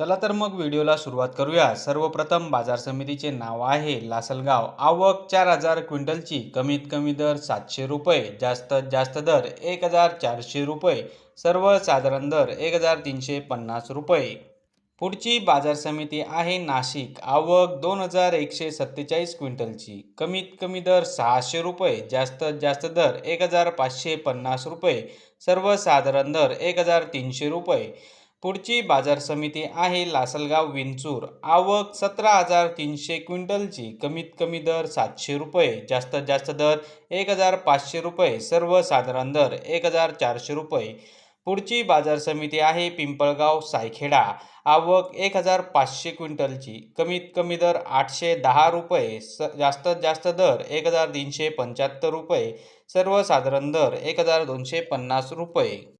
चला तर मग व्हिडिओला सुरुवात करूया. सर्वप्रथम बाजार समितीचे नाव आहे लासलगाव. आवक चार हजार क्विंटलची. कमीत कमी दर सातशे रुपये. जास्तीत जास्त दर एक हजार चारशे रुपये. सर्वसाधारण दर एक हजार तीनशे पन्नास रुपये. पुढची बाजार समिती आहे नाशिक. आवक दोन हजार एकशे सत्तेचाळीस क्विंटलची. कमीत कमी दर सहाशे रुपये. जास्तीत जास्त दर एक हजार पाचशे पन्नास रुपये. सर्वसाधारण दर एक हजार तीनशे रुपये. पुढची बाजार समिती आहे लासलगाव विंचूर. आवक सतरा हजार तीनशे क्विंटलची. कमीत कमी दर सातशे रुपये. जास्तीत जास्त दर एक हजार पाचशे रुपये. सर्वसाधारण दर एक हजार चारशे रुपये. पुढची बाजार समिती आहे पिंपळगाव सायखेडा. आवक एक हजार पाचशे क्विंटलची. कमीत कमी दर आठशे दहा रुपये. स जास्तीत जास्त दर एक हजार तीनशे पंच्याहत्तर रुपये. सर्वसाधारण दर एक हजार दोनशे पन्नास रुपये.